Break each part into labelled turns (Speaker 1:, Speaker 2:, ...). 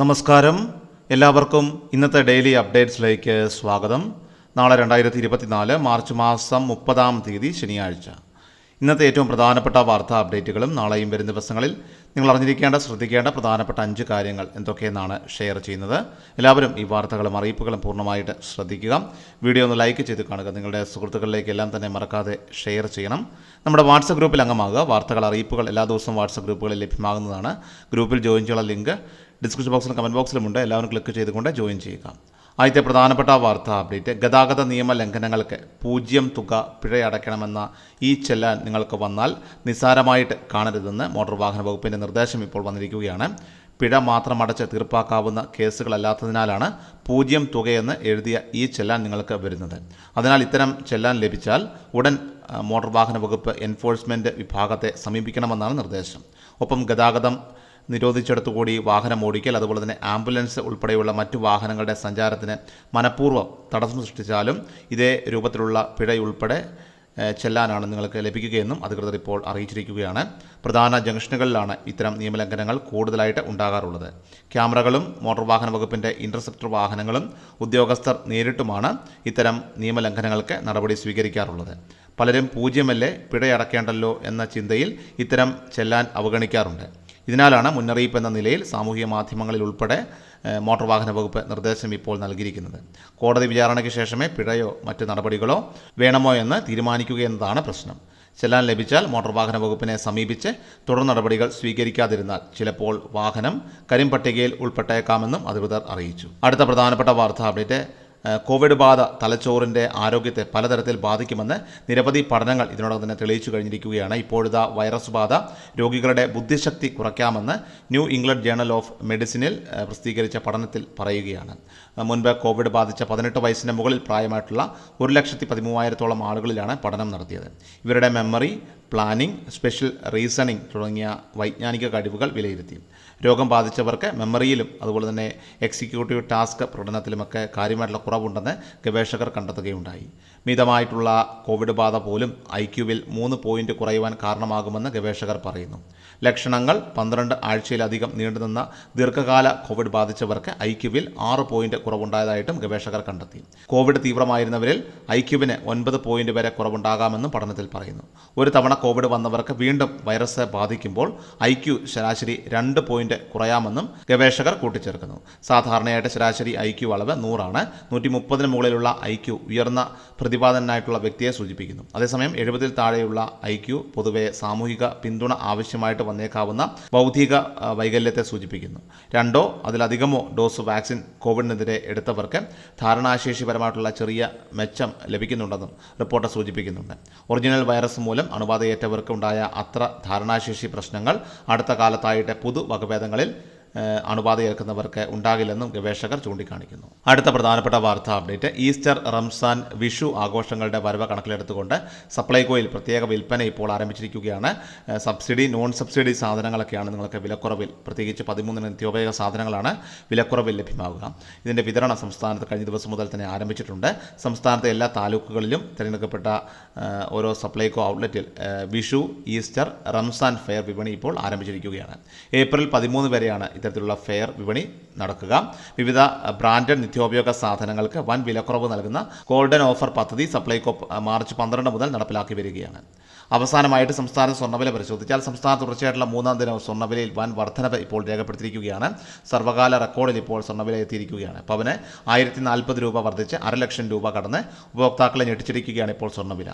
Speaker 1: നമസ്കാരം. എല്ലാവർക്കും ഇന്നത്തെ ഡെയിലി അപ്ഡേറ്റ്സിലേക്ക് സ്വാഗതം. നാളെ രണ്ടായിരത്തി ഇരുപത്തിനാല് മാർച്ച് മാസം മുപ്പതാം തീയതി ശനിയാഴ്ച. ഇന്നത്തെ ഏറ്റവും പ്രധാനപ്പെട്ട വാർത്താ അപ്ഡേറ്റുകളും നാളെയും വരും ദിവസങ്ങളിൽ നിങ്ങൾ അറിഞ്ഞിരിക്കേണ്ട ശ്രദ്ധിക്കേണ്ട പ്രധാനപ്പെട്ട അഞ്ച് കാര്യങ്ങൾ എന്തൊക്കെയെന്നാണ് ഷെയർ ചെയ്യുന്നത്. എല്ലാവരും ഈ വാർത്തകളും അറിയിപ്പുകളും പൂർണമായിട്ട് ശ്രദ്ധിക്കുക. വീഡിയോ ഒന്ന് ലൈക്ക് ചെയ്ത് കാണുക. നിങ്ങളുടെ സുഹൃത്തുക്കളിലേക്ക് എല്ലാം തന്നെ മറക്കാതെ ഷെയർ ചെയ്യണം. നമ്മുടെ വാട്സപ്പ് ഗ്രൂപ്പിൽ അംഗമാകുക. വാർത്തകൾ അറിയിപ്പുകൾ എല്ലാ ദിവസവും വാട്സപ്പ് ഗ്രൂപ്പുകളിൽ ലഭ്യമാകുന്നതാണ്. ഗ്രൂപ്പിൽ ജോയിൻ ചെയ്യാനുള്ള ലിങ്ക് ഡിസ്ക്രിപ്ഷൻ ബോക്സിലും കമന്റ് ബോക്സിലുമുണ്ട് എല്ലാവരും ക്ലിക്ക് ചെയ്തുകൊണ്ട് ജോയിൻ ചെയ്യുക. ആദ്യത്തെ പ്രധാനപ്പെട്ട വാർത്താ അപ്ഡേറ്റ്. ഗതാഗത നിയമ ലംഘനങ്ങൾക്ക് പൂജ്യം തുക പിഴയടയ്ക്കണമെന്ന ഈ ചെല്ലാൻ നിങ്ങൾക്ക് വന്നാൽ നിസ്സാരമായിട്ട് കാണരുതെന്ന് മോട്ടോർ വാഹന വകുപ്പിന്റെ നിർദ്ദേശം ഇപ്പോൾ വന്നിരിക്കുകയാണ്. പിഴ മാത്രം അടച്ച് തീർപ്പാക്കാവുന്ന കേസുകളല്ലാത്തതിനാലാണ് പൂജ്യം തുകയെന്ന് എഴുതിയ ഈ ചെല്ലാൻ നിങ്ങൾക്ക് വരുന്നത്. അതിനാൽ ഇത്തരം ചെല്ലാൻ ലഭിച്ചാൽ ഉടൻ മോട്ടോർ വാഹന വകുപ്പ് എൻഫോഴ്സ്മെന്റ് വിഭാഗത്തെ സമീപിക്കണമെന്നാണ് നിർദ്ദേശം. ഒപ്പം ഗതാഗതം നിരോധിച്ചിടത്തുകൂടി വാഹനം ഓടിക്കൽ അതുപോലെ തന്നെ ആംബുലൻസ് ഉൾപ്പെടെയുള്ള മറ്റു വാഹനങ്ങളുടെ സഞ്ചാരത്തിന് മനഃപൂർവം തടസ്സം സൃഷ്ടിച്ചാലും ഇതേ രൂപത്തിലുള്ള പിഴയുൾപ്പെടെ ചെല്ലാനാണ് നിങ്ങൾക്ക് ലഭിക്കുകയെന്നും അധികൃതർ ഇപ്പോൾ അറിയിച്ചിരിക്കുകയാണ്. പ്രധാന ജംഗ്ഷനുകളിലാണ് ഇത്തരം നിയമലംഘനങ്ങൾ കൂടുതലായിട്ട് ഉണ്ടാകാറുള്ളത്. ക്യാമറകളും മോട്ടോർ വാഹന വകുപ്പിന്റെ ഇന്റർസെപ്റ്റർ വാഹനങ്ങളും ഉദ്യോഗസ്ഥർ നേരിട്ടുമാണ് ഇത്തരം നിയമലംഘനങ്ങൾക്ക് നടപടി സ്വീകരിക്കാറുള്ളത്. പലരും പൂജ്യമല്ലേ പിഴയടക്കേണ്ടല്ലോ എന്ന ചിന്തയിൽ ഇത്തരം ചെല്ലാൻ അവഗണിക്കാറുണ്ട്. ഇതിനാലാണ് മുന്നറിയിപ്പ് എന്ന നിലയിൽ സാമൂഹിക മാധ്യമങ്ങളിൽ ഉൾപ്പെടെ മോട്ടോർ വാഹന വകുപ്പ് നിർദ്ദേശം ഇപ്പോൾ നൽകിയിരിക്കുന്നത്. കോടതി വിചാരണയ്ക്ക് ശേഷമേ പിഴയോ മറ്റ് നടപടികളോ വേണമോ എന്ന് തീരുമാനിക്കുക എന്നതാണ് പ്രശ്നം. ചെല്ലാൻ ലഭിച്ചാൽ മോട്ടോർ വാഹന വകുപ്പിനെ സമീപിച്ച് തുടർ നടപടികൾ സ്വീകരിക്കാതിരുന്നാൽ ചിലപ്പോൾ വാഹനം കരിമ്പട്ടികയിൽ ഉൾപ്പെട്ടേക്കാമെന്നും അധികൃതർ അറിയിച്ചു. അടുത്ത പ്രധാനപ്പെട്ട വാർത്താ അപ്ഡേറ്റ് കോവിഡ് ബാധ തലച്ചോറിന്റെ ആരോഗ്യത്തെ പലതരത്തിൽ ബാധിക്കുമെന്ന് നിരവധി പഠനങ്ങൾ ഇതിനോടകം തന്നെ തെളിയിച്ചു കഴിഞ്ഞിരിക്കുകയാണ്. ഇപ്പോഴത്തെ വൈറസ് ബാധ രോഗികളുടെ ബുദ്ധിശക്തി കുറയ്ക്കാമെന്ന് ന്യൂ ഇംഗ്ലണ്ട് ജേണൽ ഓഫ് മെഡിസിനിൽ പ്രസിദ്ധീകരിച്ച പഠനത്തിൽ പറയുകയാണ്. മുൻപ് കോവിഡ് ബാധിച്ച പതിനെട്ട് വയസ്സിന് മുകളിൽ പ്രായമായിട്ടുള്ള ഒരു ലക്ഷത്തി പതിമൂവായിരത്തോളം ആളുകളിലാണ് പഠനം നടത്തിയത്. ഇവരുടെ മെമ്മറി പ്ലാനിംഗ് സ്പെഷ്യൽ റീസണിംഗ് തുടങ്ങിയ വൈജ്ഞാനിക കഴിവുകൾ വിലയിരുത്തി. രോഗം ബാധിച്ചവർക്ക് മെമ്മറിയിലും അതുപോലെ തന്നെ എക്സിക്യൂട്ടീവ് ടാസ്ക് പ്രകടനത്തിലുമൊക്കെ കാര്യമായിട്ടുള്ള കുറവുണ്ടെന്ന് ഗവേഷകർ കണ്ടെത്തുകയുണ്ടായി. മിതമായിട്ടുള്ള കോവിഡ് ബാധ പോലും ഐ ക്യുവിൽ മൂന്ന് പോയിന്റ് കുറയുവാൻ കാരണമാകുമെന്ന് ഗവേഷകർ പറയുന്നു. ലക്ഷണങ്ങൾ പന്ത്രണ്ട് ആഴ്ചയിലധികം നീണ്ടുനിന്ന ദീർഘകാല കോവിഡ് ബാധിച്ചവർക്ക് ഐ ക്യുവിൽ ആറ് പോയിന്റ് കുറവുണ്ടായതായിട്ടും ഗവേഷകർ കണ്ടെത്തി. കോവിഡ് തീവ്രമായിരുന്നവരിൽ ഐ ക്യുവിന് ഒൻപത് പോയിന്റ് വരെ കുറവുണ്ടാകാമെന്നും പഠനത്തിൽ പറയുന്നു. ഒരു തവണ കോവിഡ് വന്നവർക്ക് വീണ്ടും വൈറസ് ബാധിക്കുമ്പോൾ ഐ ശരാശരി രണ്ട് പോയിന്റ് കുറയാമെന്നും ഗവേഷകർ കൂട്ടിച്ചേർക്കുന്നു. സാധാരണയായിട്ട് ശരാശരി ഐ ക്യു അളവ് നൂറാണ്. നൂറ്റി മുപ്പതിന് മുകളിലുള്ള ഐ ക്യു ഉയർന്ന പ്രതിപാദനായിട്ടുള്ള വ്യക്തിയെ സൂചിപ്പിക്കുന്നു. അതേസമയം എഴുപതിൽ താഴെയുള്ള ഐ ക്യു പൊതുവെ സാമൂഹിക പിന്തുണ ആവശ്യമായിട്ട് വന്നേക്കാവുന്ന ബൗദ്ധിക വൈകല്യത്തെ സൂചിപ്പിക്കുന്നു. രണ്ടോ അതിലധികമോ ഡോസ് വാക്സിൻ കോവിഡിനെതിരെ എടുത്തവർക്ക് ധാരണാശേഷിപരമായിട്ടുള്ള ചെറിയ മെച്ചം ലഭിക്കുന്നുണ്ടെന്നും റിപ്പോർട്ട് സൂചിപ്പിക്കുന്നുണ്ട്. ഒറിജിനൽ വൈറസ് മൂലം അണുബാധയേറ്റവർക്ക് ഉണ്ടായ അത്ര ധാരണാശേഷി പ്രശ്നങ്ങൾ അടുത്ത കാലത്തായിട്ട് പുതു വകഭേദങ്ങളിൽ അണുബാധയേൽക്കുന്നവർക്ക് ഉണ്ടാകില്ലെന്നും ഗവേഷകർ ചൂണ്ടിക്കാണിക്കുന്നു. അടുത്ത പ്രധാനപ്പെട്ട വാർത്താ അപ്ഡേറ്റ്. ഈസ്റ്റർ റംസാൻ വിഷു ആഘോഷങ്ങളുടെ വരവ് കണക്കിലെടുത്തുകൊണ്ട് സപ്ലൈകോയിൽ പ്രത്യേക വിൽപ്പന ഇപ്പോൾ ആരംഭിച്ചിരിക്കുകയാണ്. സബ്സിഡി നോൺ സബ്സിഡി സാധനങ്ങളൊക്കെയാണ് നിങ്ങൾക്ക് വിലക്കുറവിൽ പ്രത്യേകിച്ച് പതിമൂന്ന് നിത്യോപയോഗ സാധനങ്ങളാണ് വിലക്കുറവിൽ ലഭ്യമാവുക. ഇതിന്റെ വിതരണം സംസ്ഥാനത്ത് കഴിഞ്ഞ ദിവസം മുതൽ തന്നെ ആരംഭിച്ചിട്ടുണ്ട്. സംസ്ഥാനത്തെ എല്ലാ താലൂക്കുകളിലും തിരഞ്ഞെടുക്കപ്പെട്ട ഓരോ സപ്ലൈകോ ഔട്ട്ലെറ്റിൽ വിഷു ഈസ്റ്റർ റംസാൻ ഫെയർ വിപണി ഇപ്പോൾ ആരംഭിച്ചിരിക്കുകയാണ്. ഏപ്രിൽ പതിമൂന്ന് വരെയാണ് ഇത്തരത്തിലുള്ള ഫെയർ വിപണി നടക്കുക. വിവിധ ബ്രാൻഡഡ് നിത്യോപയോഗ സാധനങ്ങൾക്ക് വൻ വിലക്കുറവ് നൽകുന്ന ഗോൾഡൻ ഓഫർ പദ്ധതി സപ്ലൈകോ മാർച്ച് പന്ത്രണ്ട് മുതൽ നടപ്പിലാക്കി വരികയാണ്. അവസാനമായിട്ട് സംസ്ഥാന സ്വർണവില പരിശോധിച്ചാൽ സംസ്ഥാനത്ത് തുടർച്ചയായിട്ടുള്ള മൂന്നാം ദിനം സ്വർണവിലയിൽ വൻ വർധനവ് ഇപ്പോൾ രേഖപ്പെടുത്തിയിരിക്കുകയാണ്. സർവകാല റെക്കോർഡിൽ ഇപ്പോൾ സ്വർണവില എത്തിയിരിക്കുകയാണ്. പവന് ആയിരത്തി നാൽപ്പത് രൂപ വർദ്ധിച്ച് അരലക്ഷം രൂപ കടന്ന് ഉപഭോക്താക്കളെ ഞെട്ടിച്ചിരിക്കുകയാണ് ഇപ്പോൾ സ്വർണവില.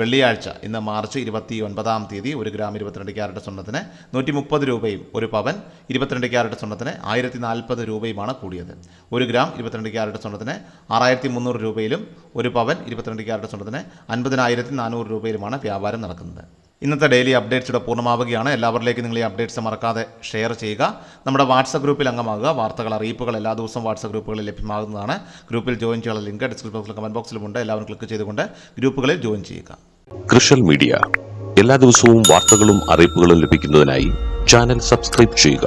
Speaker 1: വെള്ളിയാഴ്ച ഇന്ന് മാർച്ച് ഇരുപത്തി ഒൻപതാം തീയതി ഒരു ഗ്രാം ഇരുപത്തിരണ്ട് ക്യാരറ്റ് സ്വർണത്തിന് നൂറ്റി മുപ്പത് രൂപയും ഒരു പവൻ ഇരുപത്തിരണ്ട് ക്യാരറ്റ് സ്വർണത്തിന് ആയിരത്തി നാൽപ്പത് രൂപയുമാണ് കൂടിയത്. ഒരു ഗ്രാം ഇരുപത്തിരണ്ട് ക്യാരറ്റ് സ്വർണത്തിന് ആറായിരത്തി മുന്നൂറ് രൂപയിലും ഒരു പവൻ ഇരുപത്തിരണ്ട് ക്യാരറ്റ് സ്വർണത്തിന് അൻപതിനായിരത്തി നാനൂറ് രൂപയിലുമാണ് വ്യാപാരം നടക്കുന്നത്. ഇന്നത്തെ ഡെയിലി അപ്ഡേറ്റ്സ് ഇവിടെ പൂർണമാവുകയാണ്. എല്ലാവരിലേക്കും നിങ്ങൾ ഈ അപ്ഡേറ്റ്സ് മറക്കാതെ ഷെയർ ചെയ്യുക. നമ്മുടെ വാട്സപ്പ് ഗ്രൂപ്പിൽ അംഗമാകുക. വാർത്തകൾ അറിയിപ്പുകൾ എല്ലാ ദിവസവും വാട്സപ്പ് ഗ്രൂപ്പുകളിൽ ലഭ്യമാകുന്നതാണ്. ഗ്രൂപ്പിൽ ജോയിൻ ചെയ്യാനുള്ള ലിങ്ക് ഡിസ്ക്രിപ്ഷൻ ബോക്സിൽ കമന്റ് ബോക്സിലുമുണ്ട് എല്ലാവരും ക്ലിക്ക് ചെയ്തുകൊണ്ട് ഗ്രൂപ്പുകളിൽ ജോയിൻ ചെയ്യുക.
Speaker 2: കൃഷൽ മീഡിയ. എല്ലാ ദിവസവും വാർത്തകളും അറിയിപ്പുകളും ലഭിക്കുന്നതിനായി ചാനൽ സബ്സ്ക്രൈബ് ചെയ്യുക.